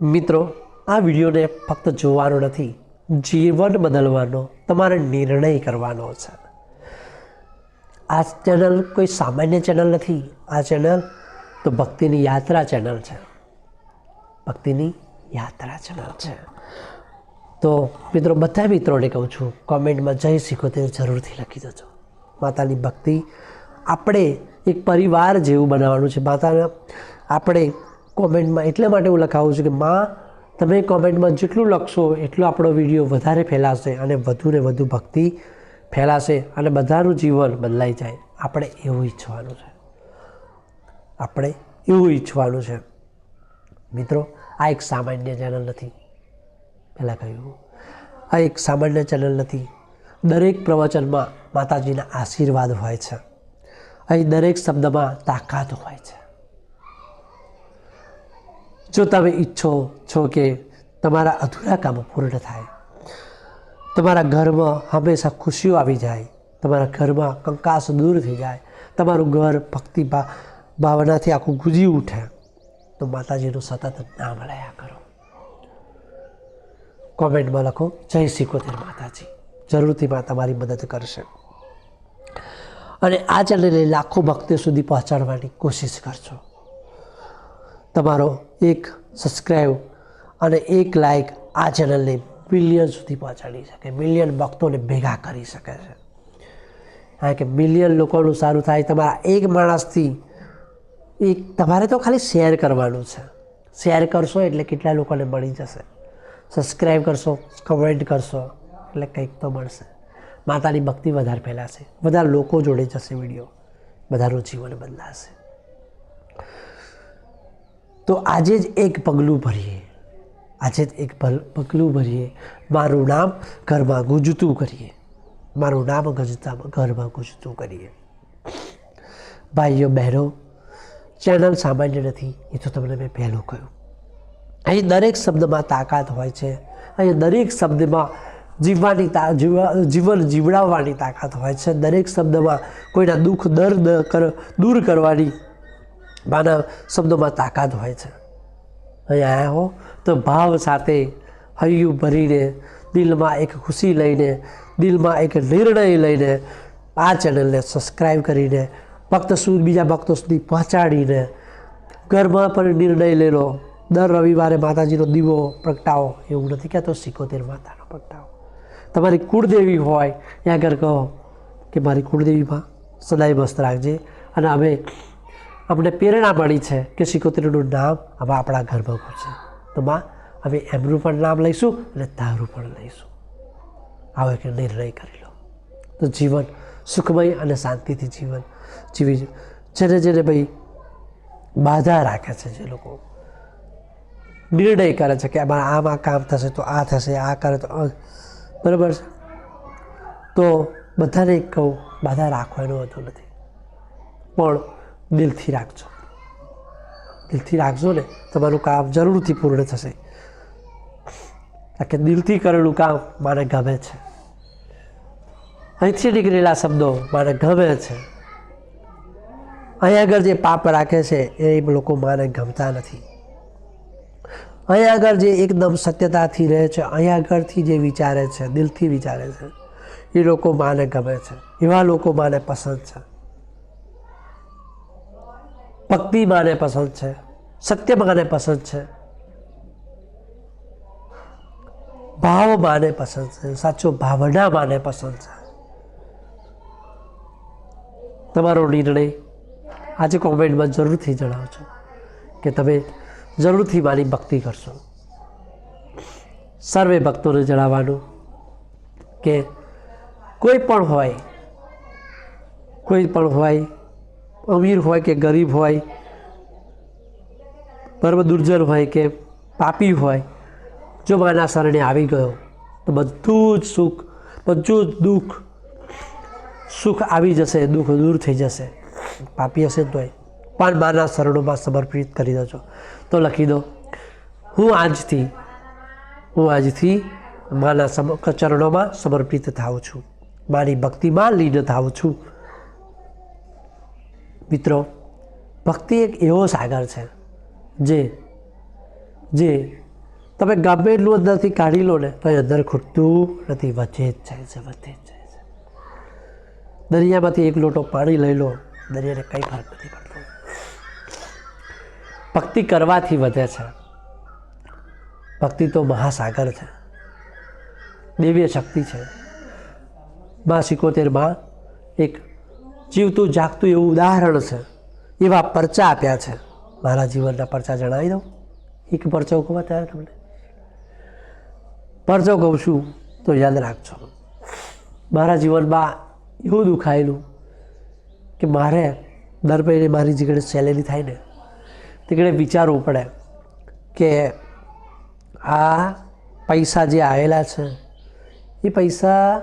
મિત્રો, આ વિડીયોને ફક્ત જોવાનો નથી, જીવન બદલવાનો તમારે નિર્ણય કરવાનો છે. આ ચેનલ કોઈ સામાન્ય ચેનલ નથી, આ ચેનલ તો ભક્તિની યાત્રા ચેનલ છે. ભક્તિની યાત્રા ચેનલ છે. તો મિત્રો, બધા મિત્રોને કહું છું, કોમેન્ટમાં જય શીખોતેર જરૂરથી લખી દેજો. માતાની ભક્તિ આપણે એક પરિવાર જેવું બનાવવાનું છે. માતાના, આપણે કોમેન્ટમાં એટલા માટે હું લખાવું છું કે માં, તમે કોમેન્ટમાં જેટલું લખશો એટલો આપણો વીડિયો વધારે ફેલાશે અને વધુ ને વધુ ભક્તિ ફેલાશે અને બધાનું જીવન બદલાઈ જાય. આપણે એવું ઈચ્છવાનું છે. આપણે એવું ઈચ્છવાનું છે. મિત્રો, આ એક સામાન્ય ચેનલ નથી. પહેલાં કહ્યું. આ એક સામાન્ય ચેનલ નથી. દરેક પ્રવચનમાં માતાજીના આશીર્વાદ હોય છે. અહીં દરેક શબ્દમાં તાકાત હોય છે. જો તમે ઈચ્છો છો કે તમારા અધૂરા કામો પૂર્ણ થાય, તમારા ઘરમાં હંમેશા ખુશીઓ આવી જાય, તમારા ઘરમાં કંકાસ દૂર થઈ જાય, તમારું ઘર ભક્તિ ભાવનાથી આખું ગુજી ઉઠે, તો માતાજીનું સતત નામ લયા કરો. કોમેન્ટમાં લખો, જય સિકોતેર માતાજી. જરૂરથી માં તમારી મદદ કરશે. અને આ ચેનલને લાખો ભક્તો સુધી પહોંચાડવાની કોશિશ કરજો. તમારો એક સબસ્ક્રાઈબ અને એક લાઇક આ ચેનલને મિલિયન સુધી પહોંચાડી શકે. મિલિયન ભક્તોને ભેગા કરી શકે છે. કારણ કે મિલિયન લોકોનું સારું થાય, તમારા એક માણસથી એક તમારે તો ખાલી શેર કરવાનું છે. શેર કરશો એટલે કેટલા લોકોને મળી જશે. સબસ્ક્રાઈબ કરશો કમેન્ટ કરશો, એટલે કંઈક તો મળશે. માતાની ભક્તિ વધારે ફેલાશે. વધારે લોકો જોડે જશે વીડિયો બધાનું જીવન બદલાશે. તો આજે જ એક પગલું ભરીએ. આજે જ એક પગલું ભરીએ. મારું નામ ઘરમાં ગુંજતું કરીએ. મારું નામ ગજતા, ઘરમાં ગુંજતું કરીએ. ભાઈઓ, બહેનો, ચેનલ સામાન્ય નથી, એ તો તમને મેં પહેલું કહ્યું. અહીં દરેક શબ્દમાં તાકાત હોય છે. અહીં દરેક શબ્દમાં જીવવાની તા જીવન જીવડાવવાની તાકાત હોય છે. દરેક શબ્દમાં કોઈના દુઃખ, દર્દ કર, દૂર કરવાની માના શબ્દોમાં તાકાત હોય છે. અહીંયા આવ્યા હો, તો ભાવ સાથે હૈયું ભરીને દિલમાં એક ખુશી લઈને, દિલમાં એક નિર્ણય લઈને આ ચેનલને સબસ્ક્રાઈબ કરીને, ભક્ત સુધી, બીજા ભક્તો સુધી પહોંચાડીને ઘરમાં પણ નિર્ણય લેલો. દર રવિવારે માતાજીનો દીવો પ્રગટાવો, એવું નથી કહેતો, સિકોતેર માતાનો પ્રગટાવો. તમારી કુળદેવી હોય, ત્યાં આગળ કહો કે મારી કુળદેવીમાં સદાય મસ્ત રાખજે. અને અમે અમને પ્રેરણા મળી છે કે શ્રીકોત્રીનું નામ હવે આપણા ઘરમાં છે તો માં અમે એમનું પણ નામ લઈશું અને તારું પણ લઈશું. આવો એક નિર્ણય કરી લો. તો જીવન સુખમય અને શાંતિથી જીવન જીવી જેને જેને ભાઈ બાધા રાખે છે જે લોકો. નિર્ણય કરે છે કે આમાં આમાં કામ થશે તો આ થશે, આ કરે તો બરાબર છે? તો બધાને કહું, બાધા રાખવાનો વાંધો નથી. પણ દિલથી રાખજો. દિલથી રાખજો ને, તમારું કામ જરૂરથી પૂર્ણ થશે. કારણ કે દિલથી કરેલું કામ માને ગમે છે. અહીંથી નીકળેલા શબ્દો મારે ગમે છે. અહીંયા આગળ જે પાપ રાખે છે, એ લોકો માને ગમતા નથી. અહીંયા આગળ જે એકદમ સત્યતાથી રહે છે, અહીંયા આગળથી જે વિચારે છે, દિલથી વિચારે છે, એ લોકો માને ગમે છે. એવા લોકો માને પસંદ છે. ભક્તિ માને પસંદ છે. સત્ય માને પસંદ છે. ભાવ માને પસંદ છે. સાચો ભાવના માને પસંદ છે. તમારો નિર્ણય આજે કોમેન્ટમાં જરૂરથી જણાવજો કે તમે જરૂરથી મારી ભક્તિ કરશો. સર્વે ભક્તોને જણાવવાનું કે કોઈ પણ હોય, કોઈ પણ હોય અમીર હોય કે ગરીબ હોય પર્વ દુર્જન હોય કે પાપી હોય, જો માના શરણે આવી ગયો, તો બધું જ સુખ, બધું જ દુઃખ, સુખ આવી જશે, દુઃખ દૂર થઈ જશે. પાપી હશે તોય. પણ માના શરણોમાં સમર્પિત કરી દેજો. તો લખી દો, હું આજથી હું આજથી માના ચરણોમાં સમર્પિત થાઉં છું. મારી ભક્તિમાં લીન થાઉં છું. મિત્રો, ભક્તિ એક એવો સાગર છે જે જે તમે ગમે એટલું અંદરથી કાઢી લો ને, તો એ અંદર ખૂટતું નથી વધે જ જાય છે વધે જ જાય છે. દરિયામાંથી એક લોટો પાણી લઈ લો, દરિયાને કંઈ ફરક નથી પડતો. ભક્તિ કરવાથી વધે છે. ભક્તિ તો મહાસાગર છે. દિવ્ય શક્તિ છે. માં સિકોતેરમાં એક જીવતું જાગતું એવું ઉદાહરણ છે. એવા પરચા આપ્યા છે. મારા જીવનના પરચા જણાવી દઉં. એક પરચો કહું ત્યારે તમને. પરચો કહું છું તો યાદ રાખજો. મારા જીવનમાં એવું દુખાયેલું કે મારે દર મહિને મારી જે સેલેરી થાય ને તીકડે વિચારવું પડે કે આ પૈસા જે આવેલા છે, એ પૈસા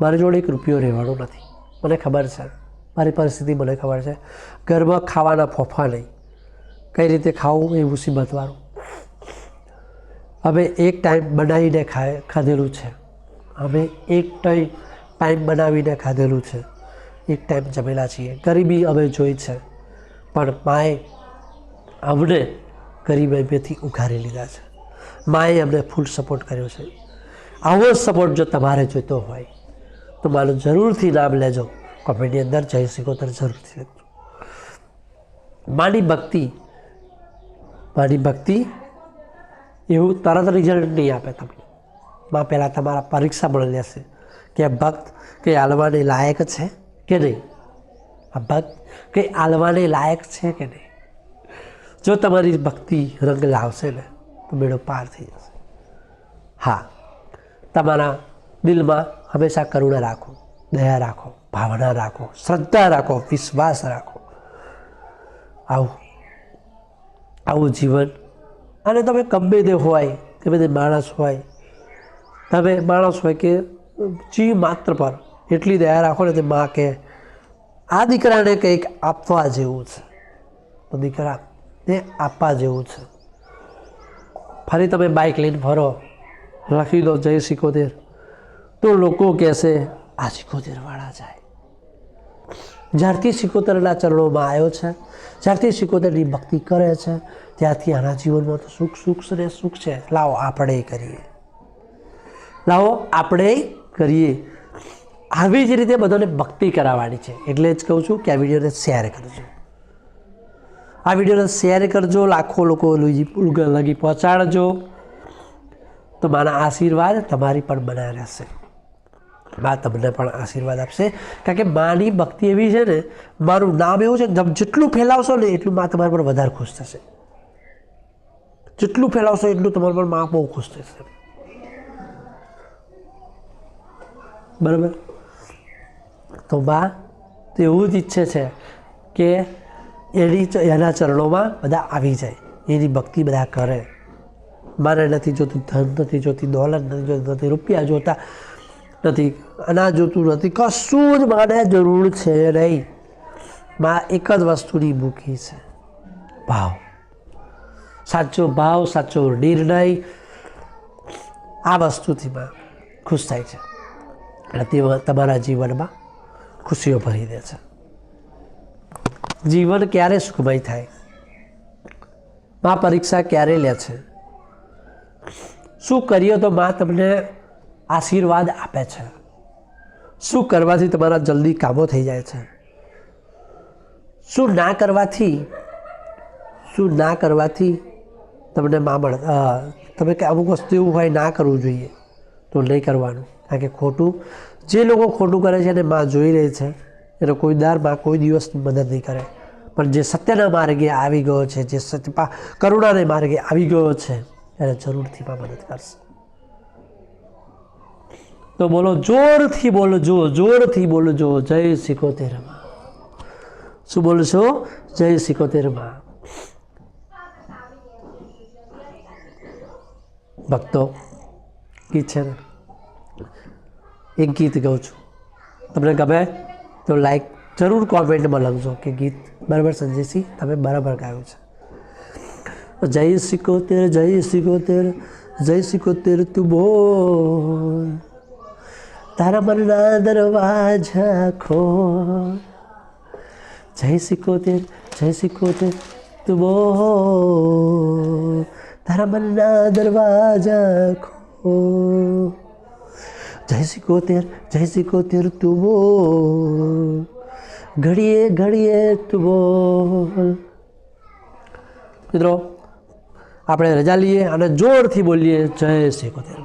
મારી જોડે એક રૂપિયો રહેવાનો નથી. મને ખબર છે. મારી પરિસ્થિતિ મને ખબર છે. ઘરમાં ખાવાના ફોફા નહીં. કઈ રીતે ખાવું એ મુસીબતવાળું અમે એક ટાઈમ બનાવીને ખાય, ખાધેલું છે. અમે એક ટાઈમ ટાઈમ બનાવીને ખાધેલું છે. એક ટાઈમ જમેલા છીએ. ગરીબી અમે જોઈ છે. પણ માએ અમને ગરીબીમાંથી ઉઘારી લીધા છે. માએ અમને ફૂલ સપોર્ટ કર્યો છે. આવો સપોર્ટ જો તમારે જોઈતો હોય, તો મારું જરૂરથી નામ લેજો. કોમેન્ટની અંદર જઈ શકો તો જરૂરથી લખજો. માની ભક્તિ માની ભક્તિ એવું તરત રિઝલ્ટ નહીં આપે તમને. માં પહેલાં તમારા પરીક્ષા મળી લેશે કે ભક્ત કે આલવાને લાયક છે કે નહીં? આ ભક્ત કે આલવાને લાયક છે કે નહીં? જો તમારી ભક્તિ રંગ લાવશે ને, તો મેળો પાર થઈ જશે. હા, તમારા દિલમાં હંમેશા કરુણા રાખો, દયા રાખો. ભાવના રાખો, શ્રદ્ધા રાખો, વિશ્વાસ રાખો. આવું આવું જીવન. અને તમે ગમે તે હોય, ગમે તે માણસ હોય, તમે માણસ હોય કે જીવ માત્ર પર, એટલી દયા રાખો ને તે માં કે, આ દીકરાને કંઈક આપવા જેવું છે. તો દીકરા ને આપવા જેવું છે. ફરી તમે બાઇક લઈને ફરો, લખી દો જય સિકોતેર. તો લોકો કહેશે, આ સિકોતેરવાળા જાય. જ્યારથી સિકોતરના ચરણોમાં આવ્યો છે, જ્યારથી સિકોતરની ભક્તિ કરે છે, ત્યારથી આના જીવનમાં તો સુખ સુખ ને સુખ છે. લાવો, આપણે કરીએ. લાવો, આપણે કરીએ. આવી જ રીતે બધાને ભક્તિ કરાવવાની છે. એટલે જ કહું છું કે આ વિડીયોને શેર કરજો. આ વિડીયોને શેર કરજો, લાખો લોકો લગી પહોંચાડજો. તો મારા આશીર્વાદ તમારી પણ બનાવી રહેશે. મા તમને પણ આશીર્વાદ આપશે. કારણ કે માની ભક્તિ એવી છે ને, મારું નામ એવું છે કે જેટલું ફેલાવશો ને એટલું મા તમારા પર વધારે ખુશ થશે. જેટલું ફેલાવશો એટલું તમારા પર મા બહુ ખુશ થશે. બરાબર? તો મા તો એવું જ ઈચ્છે છે કે એની એના ચરણોમાં બધા આવી જાય. એની ભક્તિ બધા કરે. મારે નથી જોતું, ધન નથી જોતી, દોલત નથી જોતી નથી રૂપિયા જોતા નથી, અનાજ જોતું નથી. કશું જ માને જરૂર છે નહીં. માં એક જ વસ્તુની મૂકી છે. ભાવ. સાચો ભાવ, સાચો નિર્ણય આ વસ્તુથી માં ખુશ થાય છે. અને તે તમારા જીવનમાં ખુશીઓ ભરી દે છે. જીવન ક્યારે સુખમય થાય? માં પરીક્ષા ક્યારે લે છે? શું કરીએ તો માં તમને આશીર્વાદ આપે છે. શું કરવાથી તમારા જલ્દી કામો થઈ જાય છે? શું ના કરવાથી, શું ના કરવાથી તમને મા મળે? તમે કે અમુક વસ્તુ એવું હોય ના કરવું જોઈએ, તો નહીં કરવાનું. કારણ કે ખોટું, જે લોકો ખોટું કરે છે એને માં જોઈ રહી છે, એનો કોઈ દારમાં કોઈ દિવસ મદદ નહીં કરે. પણ જે સત્યના માર્ગે આવી ગયો છે, જે સત્ય કરુણાને માર્ગે આવી ગયો છે, એને જરૂરથી માં મદદ કરશે. તો બોલો, જોરથી બોલજો જોરથી બોલજો, જય સિકોતેરમાં. શું બોલો છો જય સિકોતેરમાં. ભક્તો, ગીત છે ને? એક ગીત ગાઉં છું. તમને ગમે તો લાઈક જરૂર કોમેન્ટમાં લખજો કે ગીત બરાબર સંજયસિંહ તમે બરાબર ગાયું છે. જય સિકોતેર જય સિકોતેર જય સિકોતેર તું બોલ. તારા મનના દરવાજા ખોલ। જય સિકોતેર જય સિકોતેર, તું બો તારા મનના દરવાજા ખો જય સિકોતેર જય સિકોતેર, તું બો ઘડીએ ઘડીએ, તું બોલ। મિત્રો, આપણે રજા લઈએ અને જોરથી બોલીએ, જય સિકોતેર